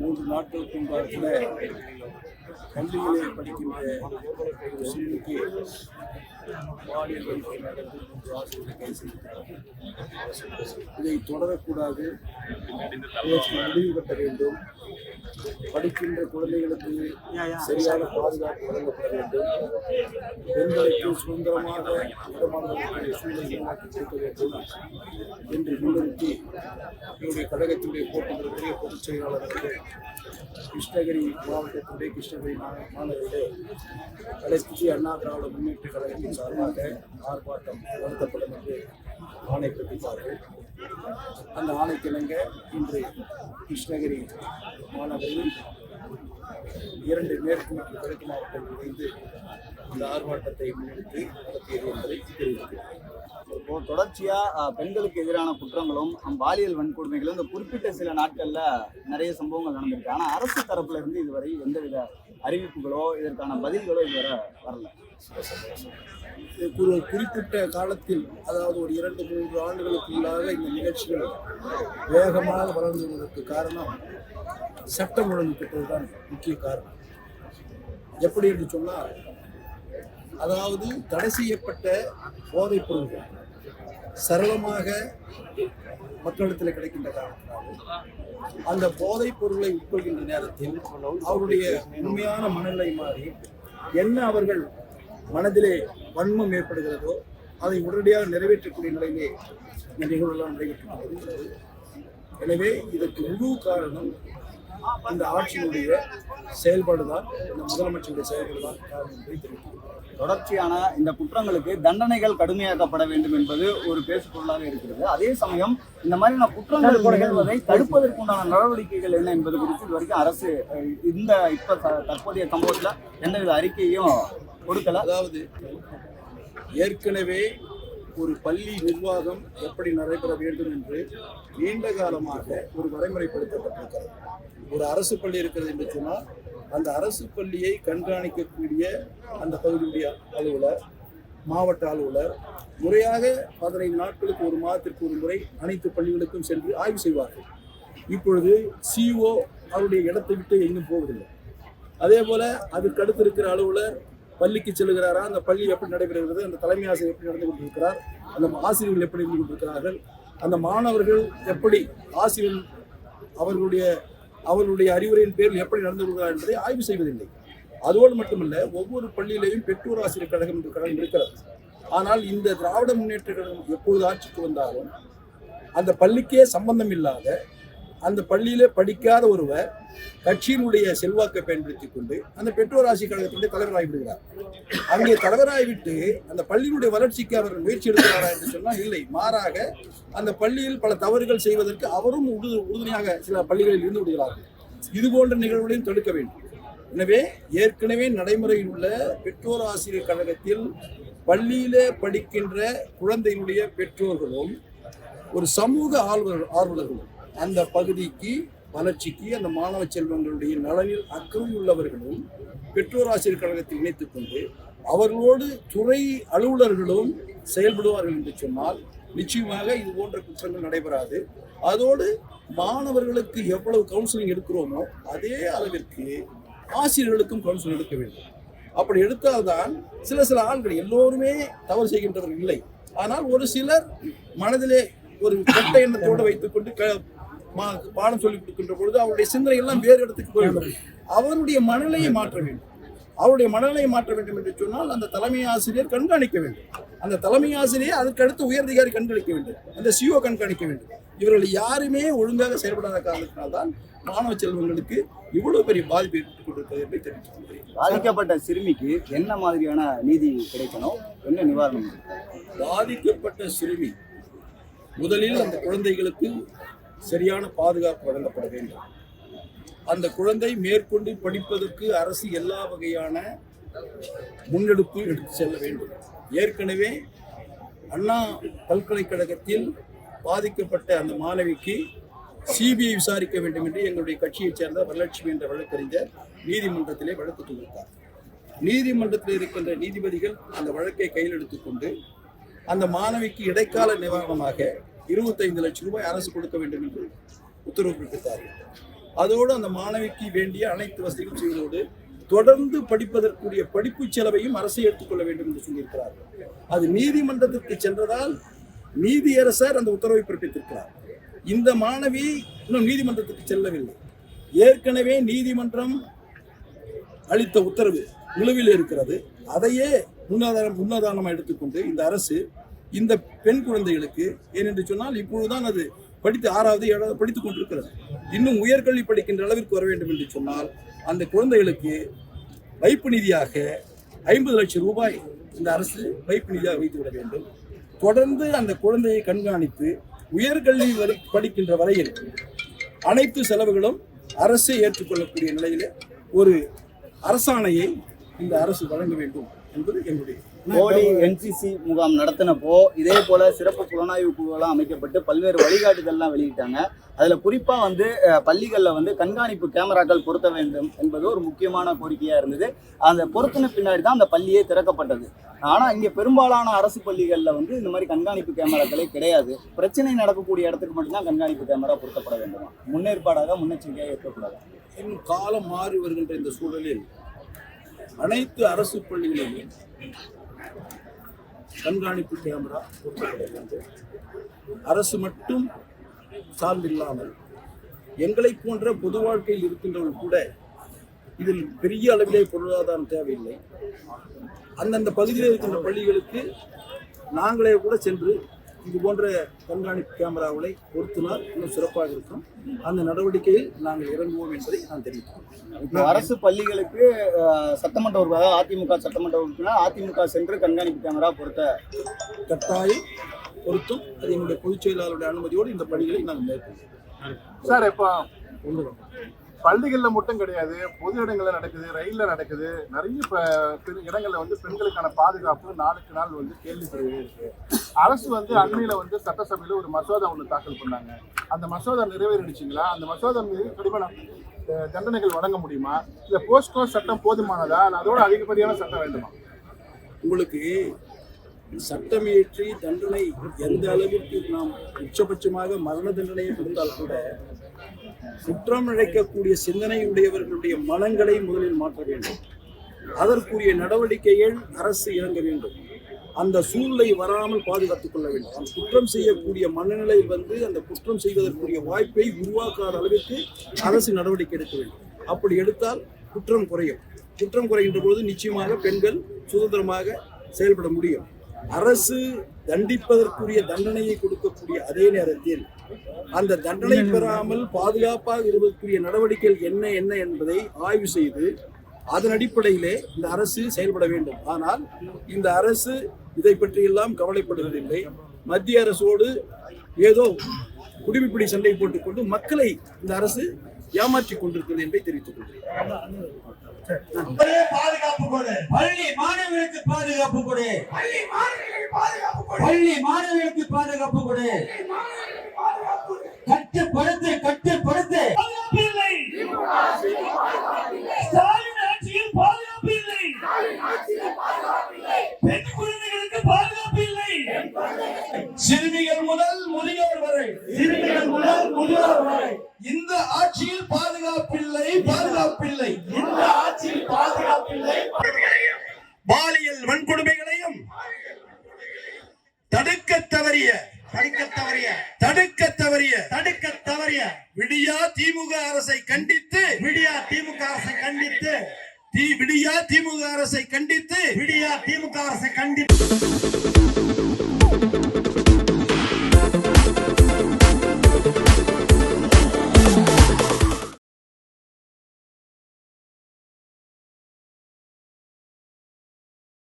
மூன்று நாட்களுக்கு முன்பாக பள்ளியிலே படிக்கின்ற ஒரு சிறுமிக்கு பாலியல் வன்முறை நடந்து மூன்று ஆசிரியர்கள் கைது செய்திருக்கிறார்கள் இதை தொடரக்கூடாது. முடிவு கட்ட வேண்டும். படிக்கின்ற குழந்தைகளுக்கு சரியான பாதுகாப்பு வழங்கப்பட வேண்டும். பெண்களுக்கு சுதந்திரமாக இடமாறுவதற்குரிய சூழலை உருவாக்கி கொடுக்க வேண்டும் என்று முன்னிறுத்தி என்னுடைய கழகத்தினுடைய போட்டிகளுடைய பொதுச் செயலாளர் அவர்கள் கிருஷ்ணகிரி மாவட்டத்தினுடைய கிருஷ்ணகிரி மாநகரிலே அனைத்து அண்ணா திராவிட முன்னேற்ற கழகத்தின் சார்பாக ஆர்ப்பாட்டம் நடத்தப்படும் என்று ஆணை பிறப்பித்தார்கள் அந்த ஆணைக்கிணங்க இன்று கிருஷ்ணகிரி மாநகரில் இரண்டு மேற்கு மற்றும் கிழக்கு மாவட்டம் இணைந்து இந்த ஆர்ப்பாட்டத்தை முன்னெடுத்து நடத்தியது என்பதை தெரிவிக்கிறார் இப்போ தொடர்ச்சியா பெண்களுக்கு எதிரான குற்றங்களும் பாலியல் வன்கொடுமைகளும் இந்த குறிப்பிட்ட சில நாட்கள்ல நிறைய சம்பவங்கள் நடந்திருக்கு. ஆனா அரசு தரப்புல இருந்து இதுவரை எந்தவித அறிவிப்புகளோ இதற்கான பதில்களோ இதுவரை வரல. ஒரு குறிப்பிட்ட காலத்தில் அதாவது ஒரு இரண்டு மூன்று ஆண்டுகளுக்குள்ளாக இந்த நிகழ்ச்சிகள் வேகமாக வளர்ந்துவதற்கு காரணம் சட்டம் ஒழுங்கு பெற்றதுதான் முக்கிய காரணம். எப்படி என்று சொன்னால் அதாவது தடை செய்யப்பட்ட போதைப் பொருள்கள் சரளமாக மக்களிடத்தில் கிடைக்கின்ற காரணத்தினாலும் அந்த போதைப் பொருளை உட்கொள்கின்ற நேரத்தில் அவருடைய உண்மையான மனநிலை மாறி என்ன அவர்கள் மனதிலே வன்மம் ஏற்படுகிறதோ அதை உடனடியாக நிறைவேற்றக்கூடிய நிலையிலே இந்த நிகழ்வுலாம் நடைபெற்று வருகிறது எனவே இதற்கு முழு காரணம் இந்த ஆட்சியினுடைய செயல்பாடு தான் இந்த முதலமைச்சருடைய செயல்பாடு தான் காரணம் என்பதை தெரிவிக்கிறேன் தொடர்ச்சியான இந்த குற்றங்களுக்கு தண்டனைகள் கடுமையாக்கப்பட வேண்டும் என்பது ஒரு பேசுபொருளாக இருக்கிறது. அதே சமயம் இந்த மாதிரியான குற்றங்கள் நிகழ்வதை தடுப்பதற்குண்டான நடவடிக்கைகள் என்ன என்பது குறித்து இது வரைக்கும் அரசு இந்த இப்ப த- தற்போதைய சம்பவத்துல எந்தவித அறிக்கையும் கொடுக்கல. அதாவது ஏற்கனவே ஒரு பள்ளி நிர்வாகம் எப்படி நடைபெற வேண்டும் என்று நீண்ட காலமாக ஒரு வரைமுறைப்படுத்தப்பட்டிருக்கிறது. ஒரு அரசு பள்ளி இருக்கிறது என்று சொன்னால் அந்த அரசு பள்ளியை கண்காணிக்கக்கூடிய அந்த பகுதியுடைய அலுவலர் மாவட்ட அலுவலர் முறையாக பதினைந்து நாட்களுக்கு ஒரு மாதத்திற்கு ஒரு முறை அனைத்து பள்ளிகளுக்கும் சென்று ஆய்வு செய்வார்கள். இப்பொழுது சிஓ அவருடைய இடத்தை விட்டு எங்கும் போவதில்லை. அதே போல அதுக்கு அடுத்து இருக்கிற அலுவலர் பள்ளிக்கு செல்கிறாரா அந்த பள்ளி எப்படி நடைபெறுகிறது? அந்த தலைமை ஆசிரியர் எப்படி நடந்து கொண்டிருக்கிறார்? அந்த ஆசிரியர்கள் எப்படி இருந்து கொண்டிருக்கிறார்கள்? அந்த மாணவர்கள் எப்படி ஆசிரியர் அவர்களுடைய அவர்களுடைய அறிவுரையின் பேரில் எப்படி நடந்து கொள்கிறார் என்பதை ஆய்வு செய்வதில்லை. அதோடு மட்டுமல்ல ஒவ்வொரு பள்ளியிலேயும் பெற்றோர் ஆசிரியர் கழகம் என்ற கழகம் இருக்கிறது. ஆனால் இந்த திராவிட முன்னேற்ற கழகம் எப்பொழுது ஆட்சிக்கு வந்தாலும் அந்த பள்ளிக்கே சம்பந்தம் இல்லாத அந்த பள்ளியிலே படிக்காத ஒருவர் கட்சியினுடைய செல்வாக்கை பயன்படுத்தி கொண்டு அந்த பெற்றோர் ஆட்சி கழகத்தினுடைய தலைவராகி விடுகிறார். அங்கே தலைவராகிவிட்டு அந்த பள்ளியினுடைய வளர்ச்சிக்கு அவர் முயற்சி எடுக்கிறாரா என்று சொன்னால் இல்லை. மாறாக அந்த பள்ளியில் பல தவறுகள் செய்வதற்கு அவரும் உறுது உறுதுணையாக சில பள்ளிகளில் இருந்து விடுகிறார்கள். இது போன்ற நிகழ்வுகளையும் தடுக்க வேண்டும். எனவே ஏற்கனவே நடைமுறையில் உள்ள பெற்றோர் ஆசிரியர் கழகத்தில் பள்ளியிலே படிக்கின்ற குழந்தையினுடைய பெற்றோர்களும் ஒரு சமூக ஆர்வலர் ஆர்வலர்களும் அந்த பகுதிக்கு வளர்ச்சிக்கு அந்த மாணவ செல்வங்களுடைய நலனில் அக்கறை உள்ளவர்களும் பெற்றோர் ஆசிரியர் கழகத்தை இணைத்துக் கொண்டு அவர்களோடு துறை அலுவலர்களும் செயல்படுவார்கள் என்று சொன்னால் நிச்சயமாக இது போன்ற குற்றங்கள் நடைபெறாது. அதோடு மாணவர்களுக்கு எவ்வளவு கவுன்சிலிங் எடுக்கிறோமோ அதே அளவிற்கு ஆசிரியர்களுக்கும் கவுன்சிலிங் எடுக்க வேண்டும். அப்படி எடுத்தால்தான் சில சில ஆண்கள் எல்லோருமே தவறு செய்கின்றவர்கள் இல்லை. ஆனால் ஒரு சிலர் மனதிலே ஒரு கட்ட எண்ணத்தோடு வைத்துக்கொண்டு க பாடம் சொல்லிக் கொடுக்கின்ற பொழுது அவருடைய சிந்தனை எல்லாம் வேறு இடத்துக்கு போய்விடும். அவருடைய மனநிலையை மாற்ற வேண்டும். அவருடைய மனநிலையை மாற்ற வேண்டும் என்று சொன்னால் அந்த தலைமை ஆசிரியர் கண்காணிக்க வேண்டும். அந்த தலைமை ஆசிரியர் அதற்கு அடுத்து உயரதிகாரி கண்காணிக்க வேண்டும். அந்த சிஓ கண்காணிக்க வேண்டும். இவர்கள் யாருமே ஒழுங்காக செயல்படாத காரணத்தினால்தான் மாணவ செல்வங்களுக்கு இவ்வளவு பெரிய பாதிப்பு ஏற்பட்டுக் கொண்டிருக்கிறது என்பதை தெரிவித்துக் பாதிக்கப்பட்ட சிறுமிக்கு என்ன மாதிரியான நீதி கிடைக்கணும்? என்ன நிவாரணம்? பாதிக்கப்பட்ட சிறுமி முதலில் அந்த குழந்தைகளுக்கு சரியான பாதுகாப்பு வழங்கப்பட வேண்டும் அந்த குழந்தை மேற்கொண்டு படிப்பதற்கு அரசு எல்லா வகையான முன்னெடுப்பு எடுத்து செல்ல வேண்டும். ஏற்கனவே அண்ணா பல்கலைக்கழகத்தில் பாதிக்கப்பட்ட அந்த மாணவிக்கு சிபிஐ விசாரிக்க வேண்டும் என்று எங்களுடைய கட்சியைச் சேர்ந்த வரலட்சுமி என்ற வழக்கறிஞர் நீதிமன்றத்திலே வழக்கு தொகுத்தார் நீதிமன்றத்தில் இருக்கின்ற நீதிபதிகள் அந்த வழக்கை கையில் எடுத்துக்கொண்டு அந்த மாணவிக்கு இடைக்கால நிவாரணமாக இருபத்தைந்து லட்சம் ரூபாய் அரசு கொடுக்க வேண்டும் என்று உத்தரவு பிறப்பித்தார்கள் அதோடு அந்த மாணவிக்கு வேண்டிய அனைத்து வசதிகளும் செய்வதோடு தொடர்ந்து படிப்பதற்குரிய படிப்பு செலவையும் அரசு எடுத்துக்கொள்ள வேண்டும் என்று சொல்லியிருக்கிறார்கள் அது நீதிமன்றத்திற்கு சென்றதால் நீதியரசர் அந்த உத்தரவை பிறப்பித்திருக்கிறார். இந்த மாணவி இன்னும் நீதிமன்றத்துக்கு செல்லவில்லை. ஏற்கனவே நீதிமன்றம் அளித்த உத்தரவு நிலுவையில் இருக்கிறது. அதையே முன்னாதாரம் முன்னாதாரணமாக எடுத்துக்கொண்டு இந்த அரசு இந்த பெண் குழந்தைகளுக்கு ஏனென்று சொன்னால் இப்பொழுதுதான் அது படித்து ஆறாவது ஏழாவது படித்துக் கொண்டிருக்கிறது. இன்னும் உயர்கல்வி படிக்கின்ற அளவிற்கு வர வேண்டும் என்று சொன்னால் அந்த குழந்தைகளுக்கு வைப்பு நிதியாக ஐம்பது லட்சம் ரூபாய் இந்த அரசு வைப்பு நிதியாக வைத்து விட வேண்டும். தொடர்ந்து அந்த குழந்தையை கண்காணித்து உயர்கல்வி வரை படிக்கின்ற வரையில் அனைத்து செலவுகளும் அரசே ஏற்றுக்கொள்ளக்கூடிய நிலையில் ஒரு அரசாணையை இந்த அரசு வழங்க வேண்டும். என்பது என்னுடைய மோடி என்சிசி முகாம் நடத்தினப்போ இதே போல சிறப்பு புலனாய்வு குழுவெல்லாம் அமைக்கப்பட்டு பல்வேறு வழிகாட்டுதல்லாம் வெளியிட்டாங்க. அதுல குறிப்பா வந்து பள்ளிகள்ல வந்து கண்காணிப்பு கேமராக்கள் பொருத்த வேண்டும் என்பது ஒரு முக்கியமான கோரிக்கையா இருந்தது. அந்த பொருத்தின பின்னாடி தான் அந்த பள்ளியே திறக்கப்பட்டது. ஆனா இங்க பெரும்பாலான அரசு பள்ளிகள்ல வந்து இந்த மாதிரி கண்காணிப்பு கேமராக்களே கிடையாது. பிரச்சனை நடக்கக்கூடிய இடத்துக்கு மட்டும்தான் கண்காணிப்பு கேமரா பொருத்தப்பட வேண்டுமா. முன்னேற்பாடாக முன்னெச்சரிக்கையாக இருக்கக்கூடாது. இன்னும் காலம் மாறி வருகின்ற இந்த சூழலில் அனைத்து அரசு பள்ளிகளிலும் கண்காணிப்பு கேமரா பொருத்தப்பட அரசு மட்டும் சார்ந்தில்லாமல் எங்களை போன்ற பொது வாழ்க்கையில் இருக்கின்றவர்கள் கூட இதில் பெரிய அளவிலே பொருளாதாரம் தேவையில்லை. அந்தந்த பகுதியில் இருக்கின்ற பள்ளிகளுக்கு நாங்களே கூட சென்று இது போன்ற கண்காணிப்பு கேமராக்களை பொருத்தினால் இன்னும் சிறப்பாக இருக்கும். அந்த நடவடிக்கையில் நாங்கள் இறங்குவோம் என்பதை நான் தெரிவிக்கிறேன். இப்போ அரசு பள்ளிகளுக்கு சட்டமன்ற உறுப்பினர் அதிமுக சட்டமன்ற உறுப்பினர் அதிமுக சென்று கண்காணிப்பு கேமரா பொருத்த. கட்டாயம் பொருத்தும். அது எங்களுடைய பொதுச் செயலாளருடைய அனுமதியோடு இந்த பணிகளை நாங்கள் மேற்கொள்வோம் சார் இப்போ பள்ளிகளில் மட்டும் கிடையாது பொது இடங்கள்ல நடக்குது ரயில்ல நடக்குது நிறைய இப்போ இடங்கள்ல வந்து பெண்களுக்கான பாதுகாப்பு நாளுக்கு நாள் வந்து கேள்விக்குறியே இருக்கு. அரசு வந்து அண்மையில வந்து சட்டசபையில ஒரு மசோதா ஒன்று தாக்கல் பண்ணாங்க. அந்த மசோதா நிறைவேறிடுச்சிங்களா? அந்த மசோதா மீது கடுமையான தண்டனைகள் வழங்க முடியுமா? இந்த போஸ்கோ சட்டம் போதுமானதா? இல்ல அதோட அதிகப்படியான சட்டம் வேண்டுமா? உங்களுக்கு சட்டம் இயற்றி தண்டனை எந்த அளவிற்கு நாம் உச்சபட்சமாக மரண தண்டனையை கொடுத்தால் கூட குற்றம் இழைக்கக்கூடிய சிந்தனையுடையவர்களுடைய மனங்களை முதலில் மாற்ற வேண்டும். அதற்குரிய நடவடிக்கைகள் அரசு இறங்க வேண்டும். அந்த சூழ்நிலை வராமல் பாதுகாத்துக் கொள்ள வேண்டும். அந்த குற்றம் செய்யக்கூடிய மனநிலை வந்து அந்த குற்றம் செய்வதற்குரிய வாய்ப்பை உருவாக்காத அளவிற்கு அரசு நடவடிக்கை எடுக்க வேண்டும். அப்படி எடுத்தால் குற்றம் குறையும். குற்றம் குறைகின்ற பொழுது நிச்சயமாக பெண்கள் சுதந்திரமாக செயல்பட முடியும். அரசு தண்டிப்பதற்குரிய தண்டனையை கொடுக்கக்கூடிய அதே நேரத்தில் அந்த தண்டனை பெறாமல் பாதுகாப்பாக இருப்பதற்குரிய நடவடிக்கைகள் என்ன என்ன என்பதை ஆய்வு செய்து அதன் அடிப்படையிலே இந்த அரசு செயல்பட வேண்டும். ஆனால் இந்த அரசு இதை பற்றியெல்லாம் கவலைப்படுவதில்லை. மத்திய அரசோடு ஏதோ குடிமிப்பிடி சண்டை போட்டுக்கொண்டு மக்களை இந்த அரசு ஏமாற்றிக் கொண்டிருக்கிறது என்பதை தெரிவித்துக் கொள்கிறேன். பாதுகாப்பு கொடு. பள்ளி மாணவர்களுக்கு பாதுகாப்பு கொடு. பள்ளி மாணவர்களுக்கு பாதுகாப்பு கொடு. கட்டுப்படுத்து கட்டு பாதுகாப்பு இல்லை ஸ்டாலின் ஆட்சியில் பாதுகாப்பு இல்லை பெண் குழந்தைகளுக்கு பாதுகாப்பு இல்லை சிறுமிகள் முதல் முதியோர் வரை சிறுமிகள் முதல் முதியோர் வரை இந்த ஆட்சியில் பாதுகாப்பில்லை பாதுகாப்பில்லை. இந்த ஆட்சியில் பாதுகாப்பில்லை. பாலியல் வன்கொடுமைகளையும் தடுக்க தவறிய தடுக்க தவறிய தடுக்க தவறிய தடுக்க தவறிய விடியா திமுக அரசை கண்டித்து விடியா திமுக அரசை கண்டித்து தி விடியா திமுக அரசை கண்டித்து விடியா திமுக அரசை கண்டித்து.